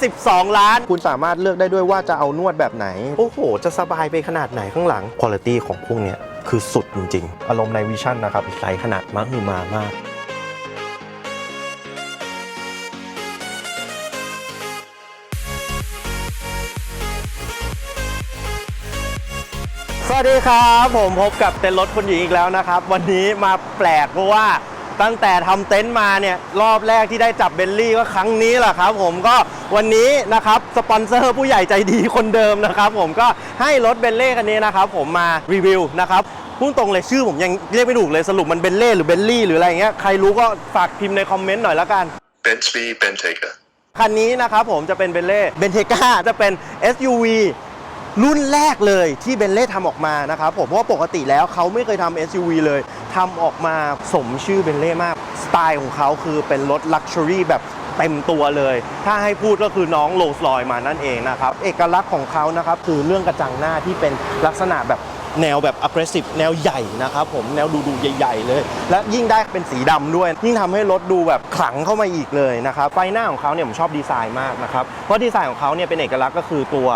12 ล้าน คุณสามารถเลือกได้ด้วยว่าจะเอานวดแบบไหน โอ้โห จะสบายไปขนาดไหนข้างหลังคุณภาพของพวกเนี้ยคือสุดจริง ๆ อารมณ์ในวิชั่นนะครับใสขนาดมากคือมามาก สวัสดีครับ ผมพบกับเต็นท์รถคนหญิงอีกแล้วนะครับ วันนี้มาแปลกเพราะว่า ตั้งแต่ทำเต็นท์มาเนี่ยรอบแรกที่ได้จับเบลลี่ก็ครั้งนี้แหละครับ ผมก็วันนี้นะครับสปอนเซอร์ผู้ใหญ่ใจดีคนเดิมนะครับ ผมก็ให้รถเบลเล่คันนี้นะครับ ผมมารีวิวนะครับพูดตรงเลยชื่อผมยังเรียกไม่ถูกเลยสรุปมันเบลเล่หรือเบลลี่หรืออะไรอย่างเงี้ยใครรู้ก็ฝากพิมพ์ในคอมเมนต์หน่อยแล้วกัน Bentley Bentayga. คันนี้นะครับผมจะเป็นเบนเล่เบนเทกาจะเป็น SUV รุ่นแรกเลยที่เบนเล่ทำออกมานะครับผมเพราะว่าปกติแล้วเขาไม่เคยทำ SUV เลยทำออกมาสมชื่อเบนเล่มาก สไตล์ของเขาคือเป็นรถลักชัวรี่แบบเต็มตัวเลย ถ้าให้พูดก็คือน้องโรลส์รอยมานั่นเองนะครับ เอกลักษณ์ของเขานะครับคือเรื่องกระจังหน้าที่เป็นลักษณะแบบแนวแบบ aggressive แนวใหญ่นะครับผมแนวดูดูใหญ่ ๆ เลย และยิ่งได้เป็นสีดำด้วย ยิ่งทำให้รถดูแบบขลังเข้ามาอีกเลยนะครับไฟหน้าของเขาเนี่ยผมชอบดีไซน์มากนะครับเพราะดีไซน์ของเขาเนี่ยเป็นเอกลักษณ์ก็คือตัว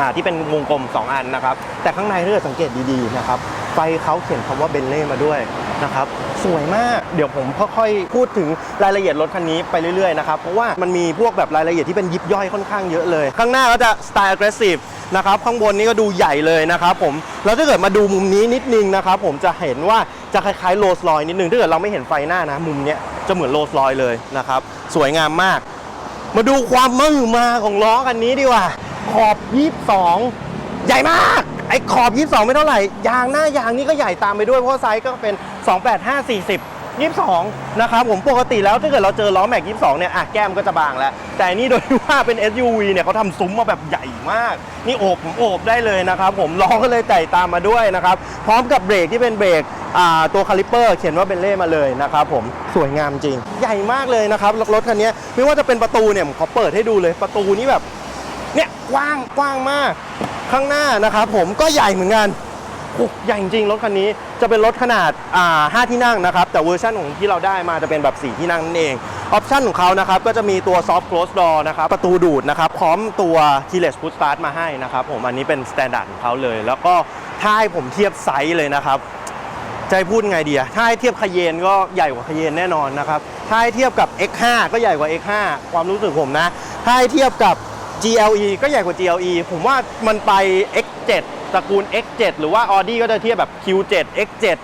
อ่าที่เป็นวงกลม 2 อันนะครับ แต่ข้างในถ้าเกิดสังเกตดีๆนะครับ ไฟเขาเขียนคำว่าเบนเล่มาด้วยนะครับ สวยมาก เดี๋ยวผมค่อยๆพูดถึงรายละเอียดรถคันนี้ไปเรื่อยๆนะครับ เพราะว่ามันมีพวกแบบรายละเอียดที่เป็นยิบย่อยค่อนข้างเยอะเลย ข้างหน้าก็จะสไตล์ aggressive นะครับ ข้างบนนี้ก็ดูใหญ่เลยนะครับผม แล้วถ้าเกิดมาดูมุมนี้นิดนึงนะครับ ผมจะเห็นว่าจะคล้ายๆโรลส์รอยนิดนึง ถ้าเกิดเราไม่เห็นไฟหน้านะ มุมเนี้ยจะเหมือนโรลส์รอยเลยนะครับ สวยงามมาก มาดูความมือมาของล้อคันนี้ดีกว่า ขอบ 22 ใหญ่มาก ไอ้ขอบ 22 ไม่เท่าไหร่ ยางหน้ายางนี่ก็ใหญ่ตามไปด้วยเพราะไซส์ก็เป็น 285 40 22 นะครับผมปกติแล้วถ้าเกิดเราเจอล้อแม็ก 22 เนี่ยอะแก้มก็จะบางแล้ว แต่นี่โดยที่ว่าเป็น SUV เนี่ยเขาทำซุ้มมาแบบใหญ่มาก นี่โอบผมโอบได้เลยนะครับผมล้อก็เลยไต่ตามมาด้วยนะครับ พร้อมกับเบรกที่เป็นเบรกตัวคาลิปเปอร์เขียนว่าเบนเล่มาเลยนะครับผมสวยงามจริง ใหญ่มากเลยนะครับรถคันนี้ไม่ว่าจะเป็นประตูเนี่ยผมขอเปิดให้ดูเลยประตูนี้แบบ เนี่ยกว้างกว้างมาก ข้างหน้านะครับผมก็ใหญ่เหมือนกันโอ้ใหญ่จริงรถคันนี้จะเป็นรถขนาดอ่า5ที่นั่งนะครับ แต่เวอร์ชันของที่เราได้มาจะเป็นแบบ4ที่นั่งนั่นเองออปชันของเขานะครับก็จะมีตัว soft close door นะครับประตูดูดนะครับพร้อมตัว keyless push start มาให้นะครับผมอันนี้เป็น standard ของเขาเลย แล้วก็ถ้าให้ผมเทียบไซส์เลยนะครับจะให้พูดไงดีอะถ้าให้เทียบคาเยนก็ใหญ่กว่าคาเยนแน่นอนนะครับ ถ้าให้เทียบกับ X5 ก็ใหญ่กว่า X5 ความรู้สึกผมนะ ถ้าให้เทียบกับ GLE ก็ใหญ่กว่า GLE ผมว่ามันไป X7 ตระกูล X7 หรือว่า Audi ก็จะเทียบแบบ Q7 X7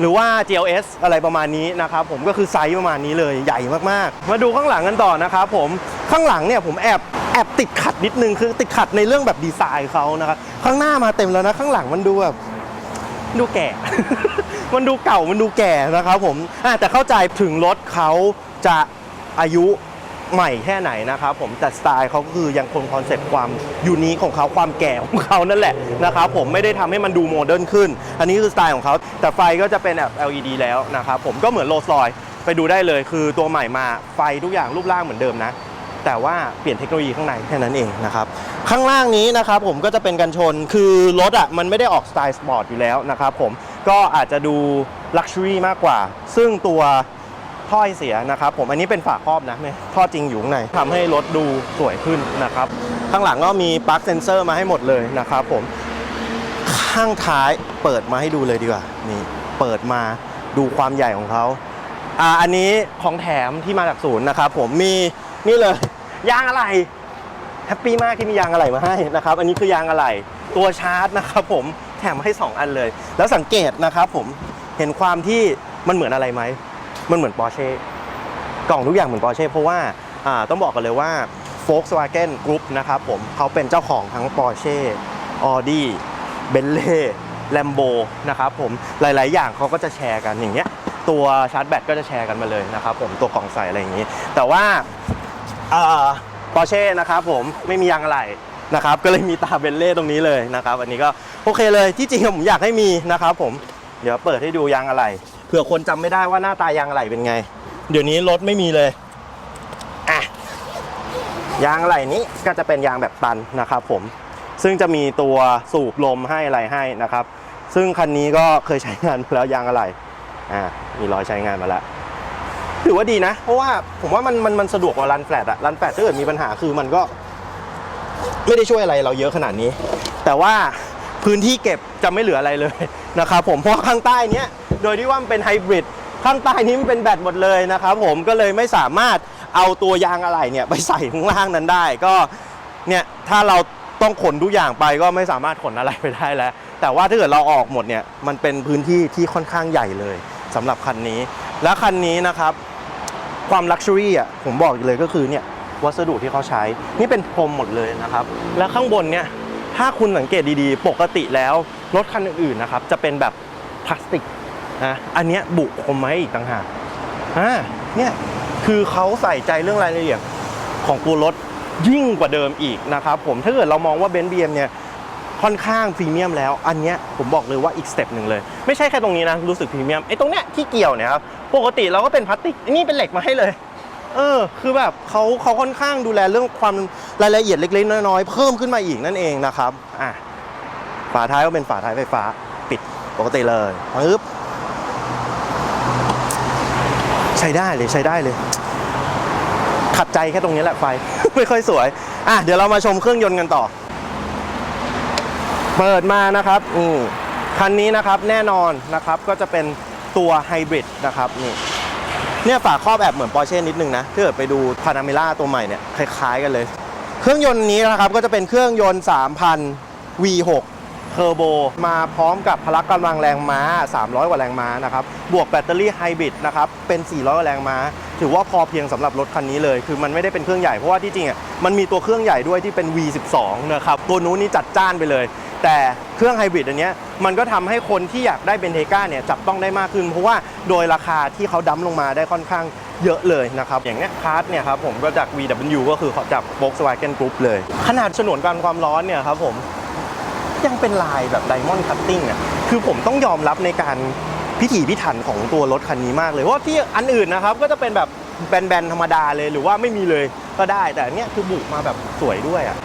หรือว่า GLS อะไรประมาณนี้นะครับผมก็คือไซส์ประมาณนี้เลยใหญ่มากๆ มาดูข้างหลังกันต่อนะครับผมข้างหลังเนี่ยผมแอบแอบติดขัดนิดนึงคือติดขัดในเรื่องแบบดีไซน์เขานะครับข้างหน้ามาเต็มแล้วนะข้างหลังมันดูแบบดูแก่ มันดูเก่ามันดูแก่นะครับผมแต่เข้าใจถึงรถเขาจะอายุ ใหม่แค่ไหนนะครับผมแต่สไตล์เขาก็คือยังคงคอนเซ็ปต์ความยูนิคของเขาความแก่ของเขานั่นแหละนะครับผมไม่ได้ทำให้มันดูโมเดิร์นขึ้น อันนี้คือสไตล์ของเขาแต่ไฟก็จะเป็นแบบ LED แล้วนะครับผมก็เหมือนโรลส์รอยไปดูได้เลยคือตัวใหม่มาไฟทุกอย่างรูปร่างเหมือนเดิมนะ แต่ว่าเปลี่ยนเทคโนโลยีข้างในแค่นั้นเองนะครับข้างล่างนี้นะครับผมก็จะเป็นกันชนคือรถอะมันไม่ได้ออกสไตล์สปอร์ตอยู่แล้วนะครับผมก็อาจจะดูลักชัวรี่มากกว่า ซึ่งตัว ท่อไอเสียนะครับผมอันนี้เป็นฝาครอบนะไม่ท่อจริงอยู่ข้างในทำให้รถดูสวยขึ้นนะครับ ข้างหลังก็มีปลั๊กเซนเซอร์มาให้หมดเลยนะครับผมข้างท้ายเปิดมาให้ดูเลยดีกว่านี่เปิดมาดูความใหญ่ของเขาอ่าอันนี้ของแถมที่มาจากศูนย์นะครับผมมีนี่เลยยางอะไรแฮปปี้มากที่มียางอะไรมาให้นะครับ อันนี้คือยางอะไรตัวชาร์จนะครับผมแถมให้ 2 อันเลย แล้วสังเกตนะครับผมเห็นความที่มันเหมือนอะไรไหม มันเหมือนปอร์เช่กล่องทุกอย่างเหมือนปอร์เช่เพราะว่าต้องบอกกันเลยว่า Volkswagen Group นะครับผมเขาเป็นเจ้าของทั้ง Porsche Audi เบนเล่แลมโบนะครับผมหลาย ๆ อย่างเขาก็จะแชร์กันอย่างเงี้ยตัวชาร์จแบตก็จะแชร์กันมาเลยนะครับผมตัวกล่องใส่อะไรอย่างงี้ แต่ว่าปอร์เช่นะครับผมไม่มียางอะไรนะครับก็เลยมีตาเบนเล่ตรงนี้เลยนะครับอันนี้ก็โอเคเลยที่จริงผมอยากให้มีนะครับผมเดี๋ยวเปิดให้ดูยางอะไร ผื่อคนจำไม่ได้ว่าหน้าตายางอะไรเป็นไง เดี๋ยวนี้รถไม่มีเลยอะยางอะไรนี้ก็จะเป็นยางแบบตันนะครับผมซึ่งจะมีตัวสูบลมให้อะไรให้นะครับ ซึ่งคันนี้ก็เคยใช้งานมาแล้วยางอะไรอ่ามีรอยใช้งานมาแล้วถือว่าดีนะ เพราะว่าผมว่ามันมันมันสะดวกกว่ารันแฟลตอะรันแฟลตถ้าเกิดมีปัญหาคือมันก็ไม่ได้ช่วยอะไรเราเยอะขนาดนี้ แต่ว่าพื้นที่เก็บจะไม่เหลืออะไรเลย นะครับผมเพราะข้างใต้เนี้ยโดยที่ว่ามันเป็นไฮบริดข้างใต้นี้มันเป็นแบตหมดเลยนะครับผมก็เลยไม่สามารถเอาตัวยางอะไหล่เนี่ยไปใส่ข้างล่างนั้นได้ก็เนี่ยถ้าเราต้องขนทุกอย่างไปก็ไม่สามารถขนอะไรไปได้แล้ว แต่ว่าถ้าเกิดเราออกหมดเนี่ยมันเป็นพื้นที่ที่ค่อนข้างใหญ่เลยสำหรับคันนี้ และคันนี้นะครับความลักชัวรี่อะผมบอกเลยก็คือเนี่ยวัสดุที่เขาใช้ นี่เป็นพรมหมดเลยนะครับ แล้วข้างบนเนี่ยถ้าคุณสังเกตดีๆ ปกติแล้ว รถคันอื่นๆนะครับ จะเป็นแบบพลาสติกนะอันเนี้ยบุพรมมาให้อีกต่างหากอ่าเนี่ยคือเขาใส่ใจเรื่องรายละเอียดของตัวรถยิ่งกว่าเดิมอีกนะครับผมถ้าเกิดเรามองว่าเบนซ์บีเอ็มเนี่ยค่อนข้างพรีเมียมแล้ว อันเนี้ยผมบอกเลยว่าอีกสเต็ปหนึ่งเลย ไม่ใช่แค่ตรงนี้นะ รู้สึกพรีเมียมไอ้ตรงเนี้ยที่เกี่ยวเนี่ยครับปกติเราก็เป็นพลาสติกนี่เป็นเหล็กมาให้เลย เออ คือแบบเขาเขาค่อนข้างดูแลเรื่องความรายละเอียดเล็กๆน้อยๆเพิ่มขึ้นมาอีกนั่นเองนะครับอะ ฝาท้ายก็เป็นฝาท้ายไฟฟ้าปิดปกติเลยปึ๊บใช้ได้เลยใช้ได้เลย ขัดใจแค่ตรงนี้แหละไฟ ไม่ค่อยสวย อะเดี๋ยวเรามาชมเครื่องยนต์กันต่อ เปิดมานะครับ อืมคันนี้นะครับแน่นอนนะครับก็จะเป็นตัวไฮบริดนะครับนี่เนี่ยฝาครอบแอบเหมือนปอร์เช่นิดนึงนะถ้าเกิดไปดูพานาเมล่าตัวใหม่เนี่ยคล้ายๆกันเลย เครื่องยนต์นี้นะครับก็จะเป็นเครื่องยนต์ 3,000 V6 เทอร์โบมาพร้อมกับพละกำลังแรงม้า 300 กว่าแรงม้านะครับบวกแบตเตอรี่ไฮบริดนะครับเป็น 400 กว่าแรงม้า ถือว่าพอเพียงสำหรับรถคันนี้เลย คือมันไม่ได้เป็นเครื่องใหญ่เพราะว่าที่จริงอะมันมีตัวเครื่องใหญ่ด้วยที่เป็น V12 นะครับตัวนู้นนี่จัดจ้านไปเลย แต่เครื่องไฮบริดอันนี้มันก็ทำให้คนที่อยากได้เบนเทก้าเนี่ยจับต้องได้มากขึ้น เพราะว่าโดยราคาที่เขาดั้มลงมาได้ค่อนข้างเยอะเลยนะครับ อย่างเนี้ยคาร์ดเนี่ยครับผมก็จาก VW ก็คือจาก Volkswagen Group เลย ขนาดฉนวนกันความร้อนเนี่ยครับผม ยังเป็นลายแบบไดมอนด์คัตติ้งอะคือผมต้องยอมรับในการพิถีพิถันของตัวรถคันนี้มากเลยเพราะว่าที่อันอื่นนะครับก็จะเป็นแบบแบนๆธรรมดาเลยหรือว่าไม่มีเลยก็ได้ แต่อันเนี้ยคือบุกมาแบบสวยด้วยอะ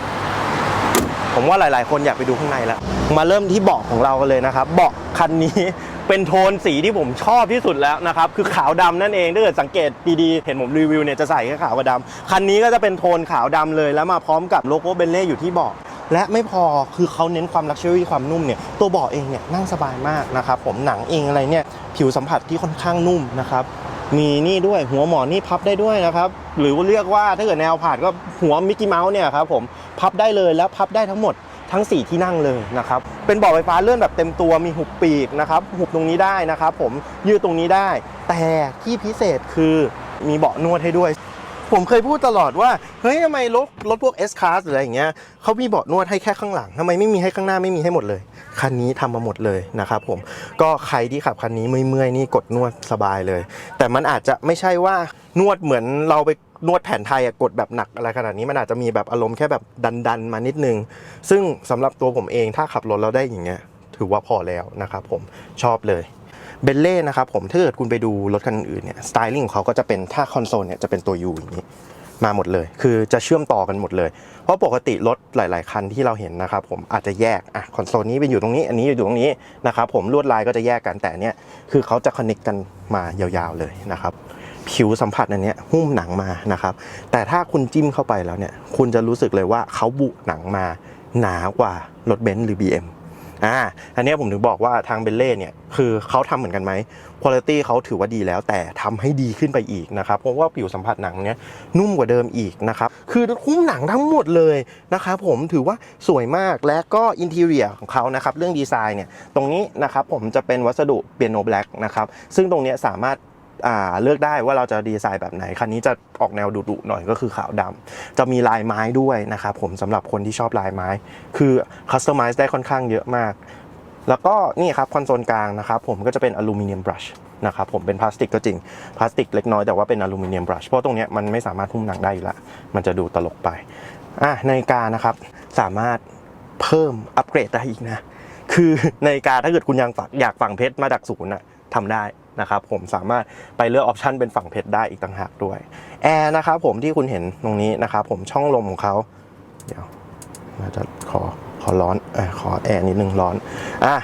ผมว่าหลาย ๆ คนอยากไปดูข้างในแล้ว มาเริ่มที่เบาะของเรากันเลยนะครับเบาะคันนี้เป็นโทนสีที่ผมชอบที่สุดแล้วนะครับคือขาวดำนั่นเองถ้าเกิดสังเกตดีๆเห็นผมรีวิวเนี่ยจะใส่แค่ขาวกับดำคันนี้ก็จะเป็นโทนขาวดำเลยแล้วมาพร้อมกับโลโก้เบนเล่อยู่ที่เบาะ และไม่พอคือเขาเน้นความลักชัวรี่ความนุ่มเนี่ยตัวเบาะเองเนี่ยนั่งสบายมากนะครับผมหนังเองอะไรเนี่ยผิวสัมผัสที่ค่อนข้างนุ่มนะครับมีนี่ด้วยหัวหมอนนี่พับได้ด้วยนะครับหรือเรียกว่าถ้าเกิดแนวผ่านก็หัวมิกกี้เมาส์เนี่ยครับผมพับได้เลยแล้วพับได้ทั้งหมดทั้ง 4 ที่นั่งเลยนะครับ เป็นเบาะไฟฟ้าเลื่อนแบบเต็มตัวมีหุบปีกนะครับ หุบตรงนี้ได้นะครับผมยืดตรงนี้ได้ แต่ที่พิเศษคือมีเบาะนวดให้ด้วย ผมเคยพูดตลอดว่า เฮ้ยทำไมรถรถพวก S Class หรืออะไรอย่างเงี้ยเขามีเบาะนวดให้แค่ข้างหลังทำไมไม่มีให้ข้างหน้าไม่มีให้หมดเลย คันนี้ทำมาหมดเลยนะครับผมก็ใครที่ขับคันนี้เมื่อยๆนี่กดนวดสบายเลย แต่มันอาจจะไม่ใช่ว่านวดเหมือนเราไปนวดแผนไทยอะกดแบบหนักอะไรขนาดนี้มันอาจจะมีแบบอารมณ์แค่แบบดันๆมานิดนึง ซึ่งสำหรับตัวผมเองถ้าขับรถเราได้อย่างเงี้ยถือว่าพอแล้วนะครับผมชอบเลย เบลเล่นะครับผมถ้าเกิดคุณไปดูรถคันอื่นเนี่ยสไตลิ่งของเขาก็จะเป็นถ้าคอนโซลเนี่ยจะเป็นตัว U อย่างนี้มาหมดเลย คือจะเชื่อมต่อกันหมดเลย เพราะปกติรถหลาย ๆ คันที่เราเห็นนะครับผมอาจจะแยกอะคอนโซลนี้เป็นอยู่ตรงนี้ อันนี้อยู่ตรงนี้นะครับผมลวดลายก็จะแยกกันแต่เนี่ยคือเขาจะคอนเน c กกันมายาวๆเลยนะครับผิวสัมผัสอันนี้หุ้มหนังมานะครับ แต่ถ้าคุณจิ้มเข้าไปแล้วเนี่ย คุณจะรู้สึกเลยว่าเขาบุหนังมาหนากว่ารถเบนซ์หรือ BM อ่าอันนี้ผมถึงบอกว่าทางเบลเล่เนี่ยคือเขาทำเหมือนกันไหมคุณภาพเขาถือว่าดีแล้วแต่ทำให้ดีขึ้นไปอีกนะครับเพราะว่าผิวสัมผัสหนังเนี้ยนุ่มกว่าเดิมอีกนะครับคือคุ้มหนังทั้งหมดเลยนะครับผมถือว่าสวยมากและก็อินเท i รียของเขานะครับเรื่องดีไซน์เนี่ยตรงนี้นะครับผมจะเป็นวัสดุเปียโนแบล็กนะครับซึ่งตรงนี้สามารถ เลือกได้ว่าเราจะดีไซน์แบบไหน คันนี้จะออกแนวดุๆหน่อยก็คือขาวดำจะมีลายไม้ด้วยนะครับผมสำหรับคนที่ชอบลายไม้ คือคัสตอมไมซ์ได้ค่อนข้างเยอะมาก แล้วก็นี่ครับคอนโซลกลางนะครับผมก็จะเป็นอลูมิเนียมบรัชนะครับผมเป็นพลาสติกก็จริง พลาสติกเล็กน้อยแต่ว่าเป็นอลูมิเนียมบรัชเพราะตรงนี้มันไม่สามารถหุ้มหนังได้อยู่ละมันจะดูตลกไปอะนาฬิกานะครับสามารถเพิ่มอัปเกรดได้อีกนะ คือนาฬิกาถ้าเกิดคุณยังฝักอยากฝังเพชรมาจากศูนย์นะทำได้ นะครับผมสามารถไปเลือกออปชันเป็นฝั่งเพชรได้อีกต่างหากด้วยแอร์นะครับผมที่คุณเห็นตรงนี้นะครับผมช่องลมของเขาเดี๋ยวมาจะขอขอร้อนออขอแอร์นิดนึงร้อนอะ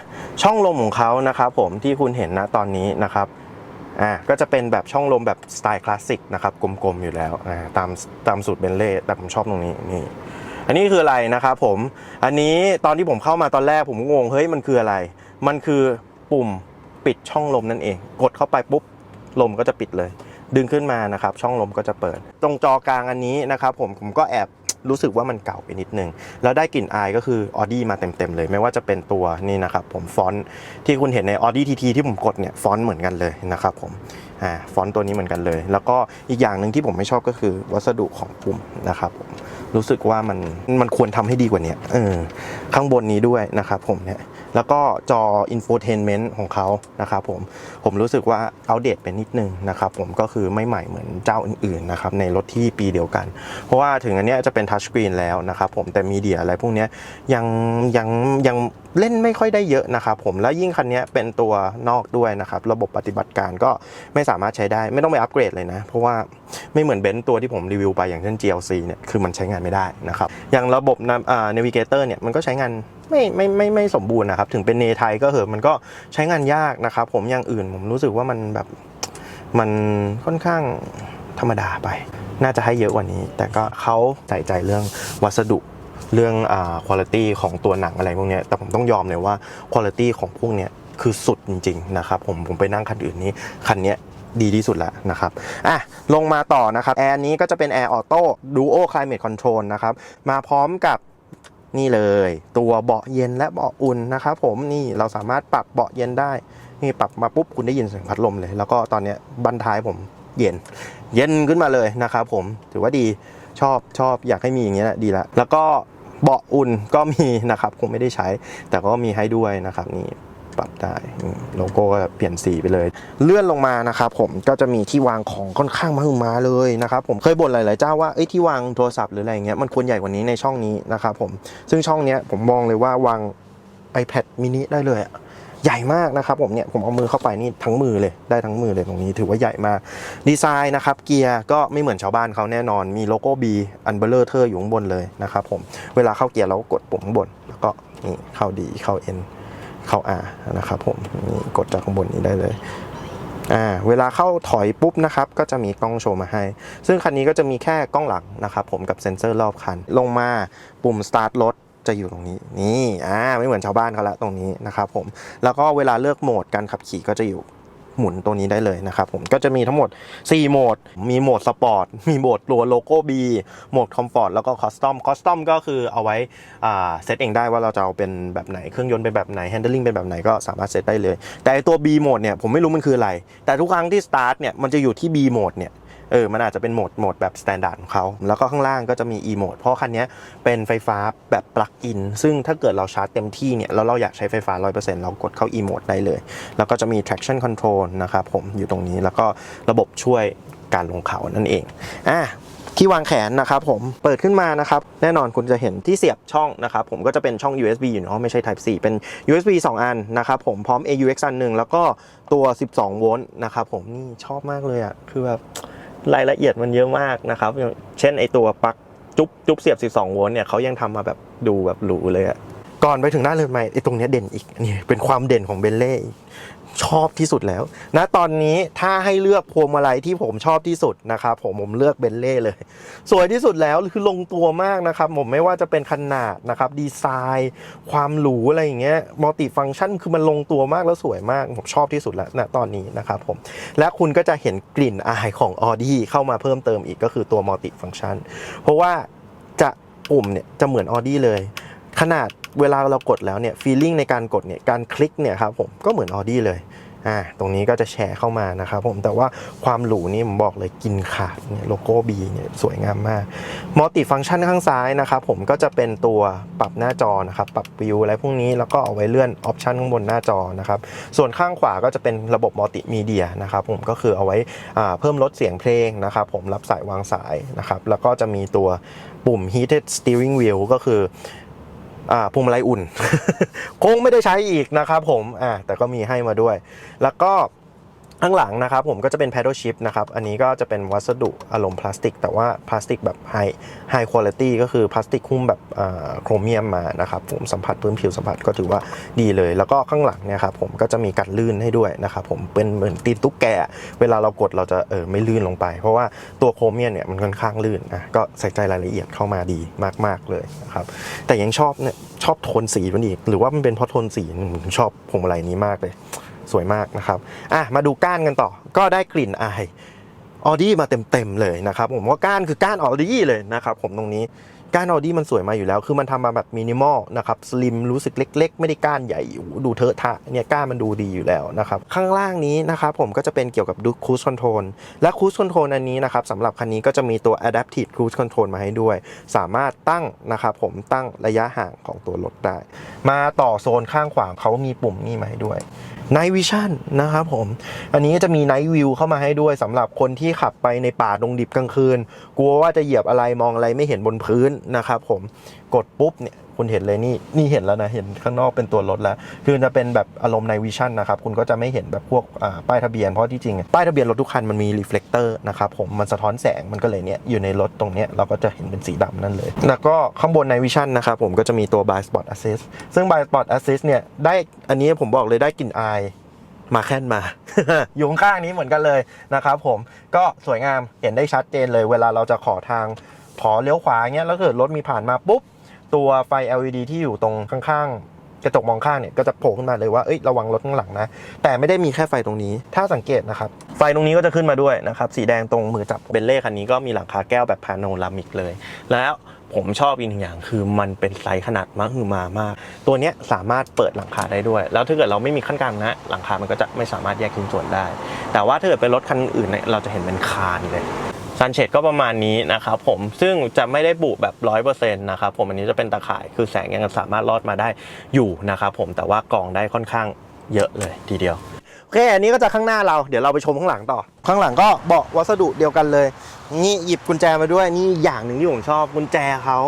ช่องลมของเขานะครับผมที่คุณเห็นนะตอนนี้นะครับอ่าก็จะเป็นแบบช่องลมแบบสไตล์คลาสสิกนะครับกลมๆอยู่แล้วอ่าตามตามสูตรเบนเล่แต่ผมชอบตรงนี้นี่อันนี้คืออะไรนะครับผมอันนี้ตอนที่ผมเข้ามาตอนแรกผมงงเฮ้ยมันคืออะไร มันคือปุ่ม ปิดช่องลมนั่นเอง กดเข้าไปปุ๊บลมก็จะปิดเลย ดึงขึ้นมานะครับช่องลมก็จะเปิด ตรงจอกลางอันนี้นะครับผมผมก็แอบรู้สึกว่ามันเก่าไปนิดนึง แล้วได้กลิ่นอายก็คือออดี้มาเต็มๆเลย ไม่ว่าจะเป็นตัวนี่นะครับผมฟอนต์ที่คุณเห็นในออดี้ทีที่ผมกดเนี่ยฟอนต์เหมือนกันเลยนะครับผมอ่าฟอนต์ตัวนี้เหมือนกันเลย แล้วก็อีกอย่างหนึ่งที่ผมไม่ชอบก็คือวัสดุของปุ่มนะครับผมรู้สึกว่ามันมันควรทำให้ดีกว่านี้เออข้างบนนี้ด้วยนะครับผมเนี่ย แล้วก็จออินโฟเทนเมนต์ของเขานะครับผม ผมรู้สึกว่าอัปเดตไปนิดนึงนะครับผมก็คือไม่ใหม่เหมือนเจ้าอื่นๆนะครับในรถที่ปีเดียวกัน เพราะว่าถึงอันนี้จะเป็นทัชสกรีนแล้วนะครับผมแต่มีเดียอะไรพวกนี้ยังยังยัง เล่นไม่ค่อยได้เยอะนะครับผมแล้วยิ่งคันนี้เป็นตัวนอกด้วยนะครับ ระบบปฏิบัติการก็ไม่สามารถใช้ได้ไม่ต้องไปอัปเกรดเลยนะ เพราะว่าไม่เหมือนเบนซ์ตัวที่ผมรีวิวไปอย่างเช่น GLC เนี่ยคือมันใช้งานไม่ได้นะครับ อย่างระบบนาอ่า Navigator เนี่ยมันก็ใช้งานไม่ไม่ไม่ไม่สมบูรณ์นะครับ ถึงเป็นเนไทยก็เหอะมันก็ใช้งานยากนะครับ ผมอย่างอื่นผมรู้สึกว่ามันแบบมันค่อนข้างธรรมดาไป น่าจะให้เยอะกว่านี้ แต่ก็เขาใส่ใจเรื่องวัสดุ เรื่องอ่าคุณภาพของตัวหนังอะไรพวกนี้แต่ผมต้องยอมเลยว่าคุณภาพของพวกเนี้ยคือสุดจริงๆนะครับผมผมไปนั่งคันอื่นนี้คันนี้ดีที่สุดแล้วนะครับ อะ ลงมาต่อนะครับ แอร์นี้ก็จะเป็น Air Auto Duo Climate Control นะครับ มาพร้อมกับนี่เลย ตัวเบาะเย็นและเบาะอุ่นนะครับผมนี่เราสามารถปรับเบาะเย็นได้ นี่ปรับมาปุ๊บคุณได้ยินเสียงพัดลมเลย แล้วก็ตอนนี้บันท้ายผมเย็น เย็นขึ้นมาเลยนะครับผมถือว่าดี ชอบชอบอยากให้มีอย่างเงี้ยแหละดีละแล้วก็เบาะอุ่นก็มีนะครับคงไม่ได้ใช้ แต่ก็มีให้ด้วยนะครับนี่ปรับได้โลโก้ก็เปลี่ยนสีไปเลย เลื่อนลงมานะครับผมก็จะมีที่วางของค่อนข้างมหึมาเลยนะครับผมเคยบ่นหลาย ๆ เจ้าว่าเอ้ยที่วางโทรศัพท์หรืออะไรเงี้ยมันควรใหญ่กว่านี้ในช่องนี้นะครับผมซึ่งช่องเนี้ยผมมองเลยว่าวาง iPad mini ได้เลยอะ ใหญ่มากนะครับผมเนี่ยผมเอามือเข้าไปนี่ทั้งมือเลยได้ทั้งมือเลยตรงนี้ถือว่าใหญ่มากดีไซน์นะครับเกียร์ก็ไม่เหมือนชาวบ้านเขาแน่นอนมีโลโก้ B อันเบลเลอร์เทอร์อยู่ข้างบนเลยนะครับผมเวลาเข้าเกียร์เราก็กดปุ่มข้างบน แล้วก็นี่เข้า D เข้า N เข้า R นะครับผมนี่กดจากข้างบนนี้ได้เลยอ่าเวลาเข้าถอยปุ๊บนะครับก็จะมีกล้องโชว์มาให้ ซึ่งคันนี้ก็จะมีแค่กล้องหลังนะครับผมกับเซ็นเซอร์รอบคัน ลงมาปุ่ม start รถ จะอยู่ตรงนี้นี่อ่าไม่เหมือนชาวบ้านเขาละตรงนี้นะครับผมแล้วก็เวลาเลือกโหมดการขับขี่ก็จะอยู่หมุนตัวนี้ได้เลยนะครับผมก็จะมีทั้งหมด 4 โหมด มีโหมดสปอร์ต มีโหมดตัวโลโก้ B โหมดคอมฟอร์ตแล้วก็คอสตอมคอสตอมก็คือเอาไว้อ่าเซตเองได้ว่าเราจะเอาเป็นแบบไหน เครื่องยนต์เป็นแบบไหนแฮนด์ลิงเป็นแบบไหนก็สามารถเซตได้เลย แต่ตัว B โหมดเนี่ยผมไม่รู้มันคืออะไร แต่ทุกครั้งที่สตาร์ทเนี่ยมันจะอยู่ที่ B โหมดเนี่ย เออมันอาจจะเป็นโหมดโหมดแบบสแตนดาร์ดของเขาแล้วก็ข้างล่างก็จะมี e โหมดเพราะคันนี้เป็นไฟฟ้าแบบปลั๊กอินซึ่งถ้าเกิดเราชาร์จเต็มที่เนี่ยแล้วเราอยากใช้ไฟฟ้า 100%เรากดเข้า e โหมดได้เลย แล้วก็จะมี traction control นะครับผมอยู่ตรงนี้แล้วก็ระบบช่วยการลงเขานั่นเองอะที่วางแขนนะครับผมเปิดขึ้นมานะครับ แน่นอนคุณจะเห็นที่เสียบช่องนะครับผมก็จะเป็นช่อง USB อยู่เนาะไม่ใช่ Type C เป็น USB 2 อันนะครับผมพร้อม AUX อันหนึ่งแล้วก็ตัว 12 โวลต์นะครับผมนี่ชอบมากเลยอะ่ะคือแบบ รายละเอียดมันเยอะมากนะครับ เช่นไอตัวปลั๊กจุ๊บจุ๊บเสียบ 12 โวลต์เนี่ยเขายังทำมาแบบดูแบบหรูเลยอะ ก่อนไปถึงหน้าเรือนไม้ไอ้ตรงเนี้ยเด่นอีกนี่เป็นความเด่นของเบลเล่ชอบที่สุดแล้วณตอนนี้ถ้าให้เลือกพวงมาลัยที่ผมชอบที่สุดนะครับผมผมเลือกเบลเล่เลย สวยที่สุดแล้วคือลงตัวมากนะครับ ผมไม่ว่าจะเป็นขนาดนะครับดีไซน์ ความหรูอะไรอย่างเงี้ยมัลติฟัง c t ชันคือมันลงตัวมากแล้วสวยมาก ผมชอบที่สุดแล้วณตอนนี้นะครับผมและคุณก็จะเห็นกลิ่นอายของ Audi เข้ามาเพิ่มเติมอีกก็คือตัวมัลติฟัง c t ชันเพราะว่าจะปุ่มเนี่ยจะเหมือน Audi เลย ขนาด เวลาเรากดแล้วเนี่ยฟีลลิ่งในการกดเนี่ยการคลิกเนี่ยครับผมก็เหมือน Audi เลยอ่าตรงนี้ก็จะแชร์เข้ามานะครับผมแต่ว่าความหรูนี่ผมบอกเลยกินขาดเนี่ยโลโก้ B เนี่ยสวยงามมากมัลติฟัง c t ชันข้างซ้ายนะครับผมก็จะเป็นตัวปรับหน้าจอนะครับปรับวิวอะไรพวกนี้แล้วก็เอาไว้เลื่อนออปชันข้างบนหน้าจอนะครับส่วนข้างขวาก็จะเป็นระบบมัลติมีเดียนะครับผมก็คือเอาไว้อ่าเพิ่มลดเสียงเพลงนะครับผมรับสายวางสายนะครับแล้วก็จะมีตัวปุ่ม heated steering wheel ก็คือ พวงมาลัยอุ่น คงไม่ได้ใช้อีกนะครับผมอ่าแต่ก็มีให้มาด้วย แล้วก็ ข้างหลังนะครับผมก็จะเป็น paddle shift นะครับ อันนี้ก็จะเป็นวัสดุอารมณ์พลาสติก แต่ว่าพลาสติกแบบ high high quality ก็คือพลาสติกหุ้มแบบโครเมียมมานะครับผมสัมผัสพื้นผิวสัมผัสก็ถือว่าดีเลย แล้วก็ข้างหลังเนี่ยครับผมก็จะมีกันลื่นให้ด้วยนะครับผมเป็นเหมือนตีนตุ๊กแก เวลาเรากดเราจะเออไม่ลื่นลงไป เพราะว่าตัวโครเมียมเนี่ยมันค่อนข้างลื่นนะก็ใส่ใจรายละเอียดเข้ามาดีมาก ๆเลยนะครับแต่ยังชอบเนี่ยชอบโทนสีมันอีกหรือว่ามันเป็นเพราะโทนสีผมชอบพวงมาลัยนี้มากเลย สวยมากนะครับอะมาดูก้านกันต่อ ก็ได้กลิ่นอายออดี้มาเต็มๆเลยนะครับผมว่าก้านคือก้านออดี้เลยนะครับผมตรงนี้ ก้านออดี้มันสวยมาอยู่แล้ว คือมันทำมาแบบมินิมอลนะครับสลิมรู้สึกเล็ก ๆ ไม่ได้ก้านใหญ่ดูเทอะทะเนี่ยก้านมันดูดีอยู่แล้วนะครับข้างล่างนี้นะครับผมก็จะเป็นเกี่ยวกับดูคูสคอนโทรลและคูสคอนโทรลอันนี้นะครับสำหรับคันนี้ก็จะมีตัว adaptive cruise control มาให้ด้วย สามารถตั้งนะครับผมตั้งระยะห่างของตัวรถได้ มาต่อโซนข้างขวาเขามีปุ่มนี่มาให้ด้วย Night Vision นะครับผม อันนี้จะมี Night View เข้ามาให้ด้วยสำหรับคนที่ขับไปในป่าดงดิบกลางคืน กลัวว่าจะเหยียบอะไรมองอะไรไม่เห็นบนพื้นนะครับผมกดปุ๊บเนี่ยคุณเห็นเลยนี่นี่เห็นแล้วนะเห็นข้างนอกเป็นตัวรถแล้ว คือจะเป็นแบบอารมณ์ในวิชั่นนะครับ คุณก็จะไม่เห็นแบบพวกป้ายทะเบียนเพราะที่จริง ป้ายทะเบียนรถทุกคันมันมีรีเฟลกเตอร์นะครับผมมันสะท้อนแสงมันก็เลยเนี่ยอยู่ในรถตรงเนี้ยเราก็จะเห็นเป็นสีดำนั่นเลย แล้วก็ข้างบนในวิชั่นนะครับผมก็จะมีตัว Blind Spot Assist ซึ่ง Blind Spot Assist เนี่ยได้อันนี้ผมบอกเลยได้กลิ่นอายมาแค่นมา อยู่ข้างนี้เหมือนกันเลยนะครับผมก็สวยงามเห็นได้ชัดเจนเลย เวลาเราจะขอทาง ขอเลี้ยวขวาเงี้ยแล้วเกิดรถมีผ่านมาปุ๊บตัวไฟ LED ที่อยู่ตรงข้างๆ กระจกมองข้างเนี่ยก็จะโผล่ขึ้นมาเลยว่าเอ้ยระวังรถข้างหลังนะ แต่ไม่ได้มีแค่ไฟตรงนี้ ถ้าสังเกตนะครับ ไฟตรงนี้ก็จะขึ้นมาด้วยนะครับ สีแดงตรงมือจับเบนเล่คันนี้ก็มีหลังคาแก้วแบบพาโนรามิกเลย แล้วผมชอบอีกหนึ่งอย่างคือมันเป็นไซส์ขนาดมหึมามาก ตัวเนี้ยสามารถเปิดหลังคาได้ด้วย แล้วถ้าเกิดเราไม่มีขั้นกลางนะ หลังคามันก็จะไม่สามารถแยกชิ้นส่วนได้ แต่ว่าถ้าเกิดเป็นรถคันอื่นเนี่ยเราจะเห็นเป็นคานเลย ซันเชดก็ประมาณนี้นะครับผมซึ่งจะไม่ได้บุแบบร้อยเปอร์เซ็นต์นะครับผมอันนี้จะเป็นตาข่ายคือแสงยังสามารถลอดมาได้อยู่นะครับผมแต่ว่ากองได้ค่อนข้างเยอะเลยทีเดียวโอเคอันนี้ก็จะข้างหน้าเราเดี๋ยวเราไปชมข้างหลังต่อ ข้างหลังก็เบาะวัสดุเดียวกันเลย นี่หยิบกุญแจมาด้วยนี่อย่างหนึ่งที่ผมชอบกุญแจเขา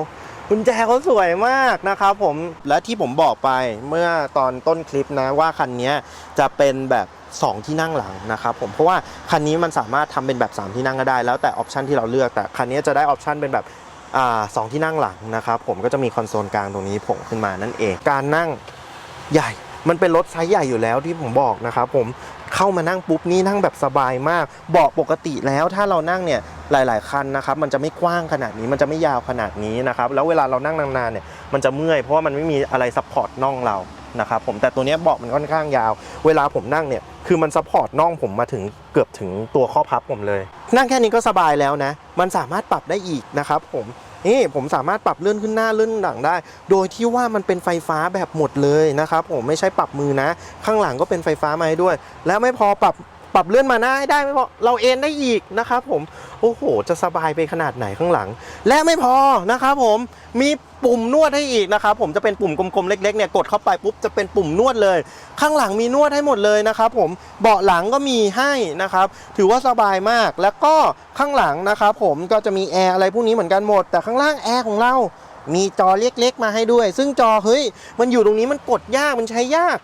กุญแจเขาสวยมากนะครับผมและที่ผมบอกไปเมื่อตอนต้นคลิปนะว่าคันนี้จะเป็นแบบ2 ที่นั่งหลังนะครับผมเพราะว่าคันนี้มันสามารถทำเป็นแบบ 3 ที่นั่งก็ได้ แล้วแต่ออปชันที่เราเลือกแต่คันนี้จะได้ออปชันเป็นแบบสองที่นั่งหลังนะครับผมก็จะมีคอนโซลกลางตรงนี้ผล่ขึ้นมานั่นเองการนั่งใหญ่มันเป็นรถไซส์ใหญ่อยู่แล้วที่ผมบอกนะครับผมเข้ามานั่งปุ๊บนี่นั่งแบบสบายมาก เบาะปกติแล้วถ้าเรานั่งเนี่ยหลาย ๆคันนะครับมันจะไม่กว้างขนาดนี้มันจะไม่ยาวขนาดนี้นะครับแล้วเวลาเรานั่งนานๆเนี่ยมันจะเมื่อยเพราะว่ามันไม่มีอะไรซัพพอร์ตน่องเรา นะครับผมแต่ตัวนี้เบาะมันค่อนข้างยาว เวลาผมนั่งเนี่ยคือมันซัพพอร์ตน่องผมมาถึงเกือบถึงตัวข้อพับผมเลย นั่งแค่นี้ก็สบายแล้วนะ มันสามารถปรับได้อีกนะครับผมนี่ผมสามารถปรับเลื่อนขึ้นหน้าเลื่อนหลังได้ โดยที่ว่ามันเป็นไฟฟ้าแบบหมดเลยนะครับผมไม่ใช่ปรับมือนะ ข้างหลังก็เป็นไฟฟ้ามาให้ด้วย แล้วไม่พอปรับปรับเลื่อนมาหน้าให้ได้ไม่พอเราเอนได้อีกนะครับผมโอ้โห จะสบายไปขนาดไหนข้างหลัง และไม่พอนะครับผมมี ปุ่มนวดให้อีกนะครับผมจะเป็นปุ่มกลมๆเล็กๆเนี่ยกดเข้าไปปุ๊บจะเป็นปุ่มนวดเลย ข้างหลังมีนวดให้หมดเลยนะครับผมเบาะหลังก็มีให้นะครับถือว่าสบายมากแล้วก็ข้างหลังนะครับผมก็จะมีแอร์อะไรพวกนี้เหมือนกันหมด แต่ข้างล่างแอร์ของเรามีจอเล็กๆมาให้ด้วย ซึ่งจอเฮ้ยมันอยู่ตรงนี้มันกดยากมันใช้ยาก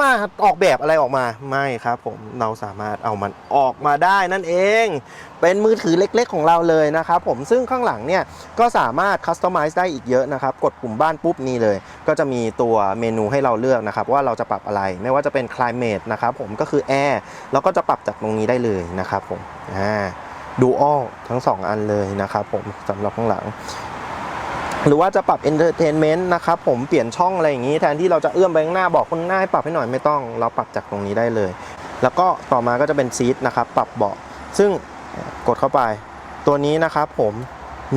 มาออกแบบอะไรออกมาไม่ครับผมเราสามารถเอามันออกมาได้นั่นเอง เป็นมือถือเล็กๆของเราเลยนะครับผมซึ่งข้างหลังเนี่ยก็สามารถคัสตอมไมซ์ได้อีกเยอะนะครับ กดปุ่มบ้านปุ๊บนี่เลย ก็จะมีตัวเมนูให้เราเลือกนะครับว่าเราจะปรับอะไรไม่ว่าจะเป็น climate นะครับผมก็คือแอร์แล้วก็จะปรับจากตรงนี้ได้เลยนะครับผมอ่าดูออทั้ง 2 อันเลยนะครับผมสำหรับข้างหลัง หรือว่าจะปรับ Entertainment นะครับผมเปลี่ยนช่องอะไรอย่างนี้แทนที่เราจะเอื้อมไปข้างหน้าบอกคนหน้าให้ปรับให้หน่อยไม่ต้อง เราปรับจากตรงนี้ได้เลย แล้วก็ต่อมาก็จะเป็นซีทนะครับปรับเบาะ ซึ่งกดเข้าไป ตัวนี้นะครับผม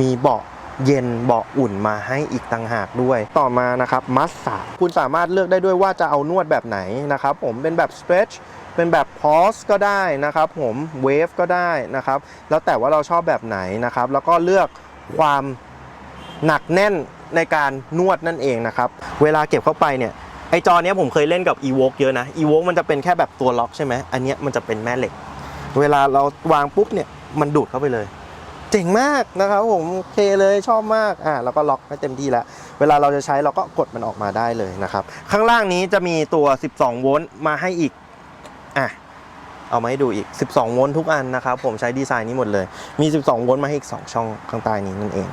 มีเบาะเย็นเบาะอุ่นมาให้อีกต่างหากด้วย ต่อมานะครับมัสซาคุณสามารถเลือกได้ด้วยว่าจะเอานวดแบบไหนนะครับผมเป็นแบบ stretch เป็นแบบ pause ก็ได้นะครับผม wave ก็ได้นะครับแล้วแต่ว่าเราชอบแบบไหนนะครับแล้วก็เลือกความ หนักแน่นในการนวดนั่นเองนะครับ เวลาเก็บเข้าไปเนี่ยไอจอเนี้ยผมเคยเล่นกับ e v o k e เยอะนะ e v o k e มันจะเป็นแค่แบบตัวล็อกใช่ไหมอันเนี้ยมันจะเป็นแม่เหล็ก เวลาเราวางปุ๊บเนี่ยมันดูดเข้าไปเลย เจ๋งมากนะครับผมโอเคเลยชอบมากอะแล้วก็ล็อกให้เต็มที่แล้ว เวลาเราจะใช้เราก็กดมันออกมาได้เลยนะครับ ข้างล่างนี้จะมีตัว 12 โวลต์มาให้อีกอะเอามาให้ดูอีก 12 โวลต์ทุกอันนะครับผมใช้ดีไซน์นี้หมดเลย มี 12 โวลต์มาให้อีก 2 ช่องข้างใต้นี้นั่นเอง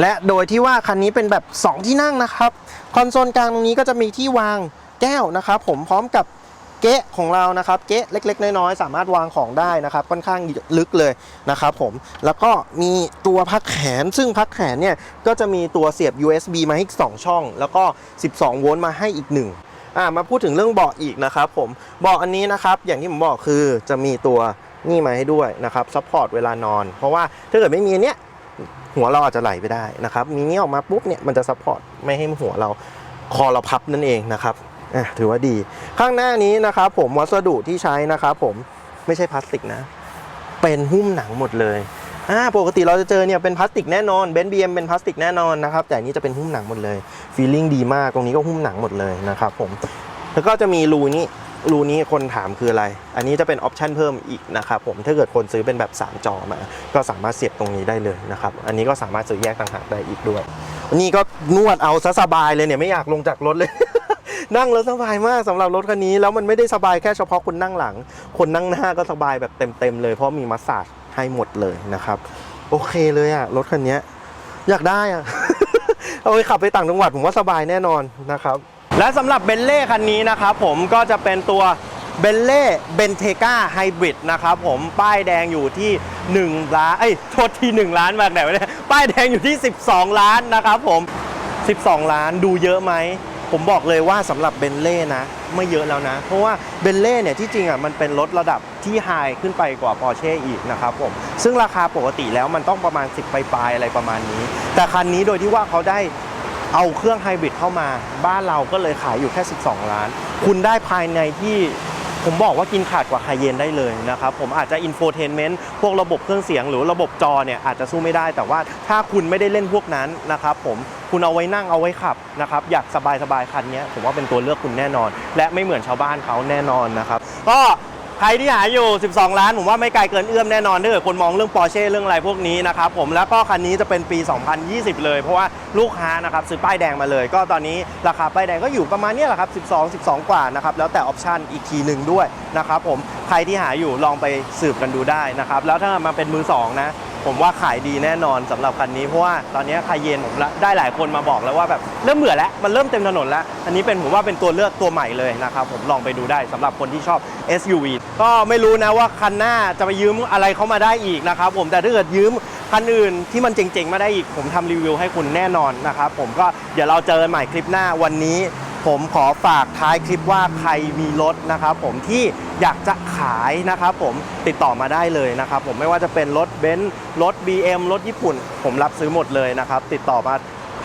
และโดยที่ว่าคันนี้เป็นแบบ 2 ที่นั่งนะครับ คอนโซลกลางตรงนี้ก็จะมีที่วางแก้วนะครับ ผมพร้อมกับเก๊ะของเรานะครับ เก๊ะเล็ก ๆ น้อยๆสามารถวางของได้นะครับ ค่อนข้างลึกเลยนะครับผมแล้วก็มีตัวพักแขน ซึ่งพักแขนเนี่ยก็จะมีตัวเสียบ USB มาให้อีก2ช่อง แล้วก็ 12 โวลต์มาให้อีก 1อ่ามาพูดถึงเรื่องเบาะอีกนะครับผมเบาะอันนี้นะครับ อย่างที่ผมบอกคือจะมีตัวนี่มาให้ด้วยนะครับซัพพอร์ตเวลานอน เพราะว่าถ้าเกิดไม่มีอันเนี้ย หัวเราอาจจะไหลไปได้นะครับ มีนี้ออกมาปุ๊บเนี่ยมันจะซัพพอร์ตไม่ให้หัวเราคอเราพับนั่นเองนะครับถือว่าดีข้างหน้านี้นะครับ ผมวัสดุที่ใช้นะครับผมไม่ใช่พลาสติกนะ เป็นหุ้มหนังหมดเลยอ่าปกติเราจะเจอเนี่ยเป็นพลาสติกแน่นอนเบนซ์บีเอ็มเป็นพลาสติกแน่นอนนะครับแต่อันนี้จะเป็นหุ้มหนังหมดเลยฟีลลิ่งดีมากตรงนี้ก็หุ้มหนังหมดเลยนะครับผมแล้วก็จะมีรูนี้ รูนี้คนถามคืออะไร อันนี้จะเป็นออปชันเพิ่มอีกนะครับผม ถ้าเกิดคนซื้อเป็นแบบ 3 จอมา ก็สามารถเสียบตรงนี้ได้เลยนะครับ อันนี้ก็สามารถซื้อแยกต่างหากได้อีกด้วย นี่ก็นวดเอาซะสบายเลยเนี่ยไม่อยากลงจากรถเลย นั่งแล้วสบายมากสำหรับรถคันนี้ แล้วมันไม่ได้สบายแค่เฉพาะคนนั่งหลัง คนนั่งหน้าก็สบายแบบเต็มๆเลย เพราะมีมัสซาจให้หมดเลยนะครับ โอเคเลยอะรถคันนี้อยากได้อะเอาไปขับไปต่างจังหวัดผมว่าสบายแน่นอนนะครับ และสำหรับเบนเล่คันนี้นะครับผมก็จะเป็นตัวเบนเล่เบนเทกาไฮบริดนะครับผมป้ายแดงอยู่ที่1ล้านเอ้ยโทษที1ล้านมากไหนวะเนี่ยป้ายแดงอยู่ที่ 12 ล้านนะครับผม 12 ล้านดูเยอะไหม ผมบอกเลยว่าสำหรับเบนเล่นะ ไม่เยอะแล้วนะ เพราะว่าเบนเล่เนี่ยที่จริงอะมันเป็นรถระดับที่ไฮขึ้นไปกว่าปอร์เช่อีกนะครับผม ซึ่งราคาปกติแล้วมันต้องประมาณ 10ปลายๆอะไรประมาณนี้ แต่คันนี้โดยที่ว่าเขาได้ เอาเครื่องไฮบริดเข้ามา บ้านเราก็เลยขายอยู่แค่ 12 ล้าน คุณได้ภายในที่ผมบอกว่ากินขาดกว่าไคเยนได้เลยนะครับ ผมอาจจะอินโฟเทนเมนต์พวกระบบเครื่องเสียงหรือระบบจอเนี่ยอาจจะสู้ไม่ได้ แต่ว่าถ้าคุณไม่ได้เล่นพวกนั้นนะครับผมคุณเอาไว้นั่งเอาไว้ขับนะครับอยากสบายสบายๆคันนี้ผมว่าเป็นตัวเลือกคุณแน่นอน และไม่เหมือนชาวบ้านเขาแน่นอนนะครับก็ ใครที่หาอยู่ 12 ล้าน ผมว่าไม่ไกลเกินเอื้อมแน่นอนถ้าเกิดคนมองเรื่องปอร์เช่เรื่องอะไรพวกนี้นะครับผมแล้วก็คันนี้จะเป็นปี 2020 เลย เพราะว่าลูกค้านะครับซื้อป้ายแดงมาเลย ก็ตอนนี้ราคาป้ายแดงก็อยู่ประมาณนี้แหละครับ 12 12 กว่านะครับแล้วแต่ออปชันอีกทีหนึ่งด้วยนะครับผมใครที่หาอยู่ลองไปสืบกันดูได้นะครับแล้วถ้ามาเป็นมือสองนะ ผมว่าขายดีแน่นอนสำหรับคันนี้เพราะว่าตอนนี้คาเยนผมได้หลายคนมาบอกแล้วว่าแบบเริ่มเบื่อแล้วมันเริ่มเต็มถนนแล้ว อันนี้เป็นผมว่าเป็นตัวเลือกตัวใหม่เลยนะครับผมลองไปดูได้สำหรับคนที่ชอบ SUV ก็ไม่รู้นะว่าคันหน้าจะไปยืมอะไรเข้ามาได้อีกนะครับผมแต่ถ้าเกิดยืมคันอื่นที่มันเจ๋งๆ มาได้อีกผมทำรีวิวให้คุณแน่นอนนะครับผมก็เดี๋ยวเราเจอกันใหม่คลิปหน้าวันนี้ ผมขอฝากท้ายคลิปว่าใครมีรถนะครับผมที่อยากจะขายนะครับผมติดต่อมาได้เลยนะครับผมไม่ว่าจะเป็นรถเบนซ์รถ BM รถญี่ปุ่น ผมรับซื้อหมดเลยนะครับ ติดต่อมา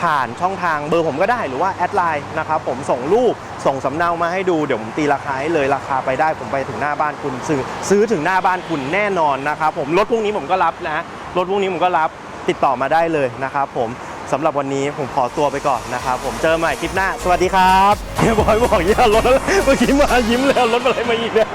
ผ่านช่องทางเบอร์ผมก็ได้หรือว่าแอดไลน์นะครับผมส่งรูปส่งสำเนามาให้ดูเดี๋ยวผมตีราคาให้เลยราคาไปได้ผมไปถึงหน้าบ้านคุณซื้อซื้อถึงหน้าบ้านคุณแน่นอนนะครับผมรถพวกนี้ผมก็รับนะรถพวกนี้ผมก็รับติดต่อมาได้เลยนะครับผม สำหรับวันนี้ผมขอตัวไปก่อนนะครับ ผมเจอใหม่คลิปหน้า สวัสดีครับเฮียบอยบอกเฮียรถเมื่อกี้มายิ้มเลยเอารถอะไรมาอีกเนี่ย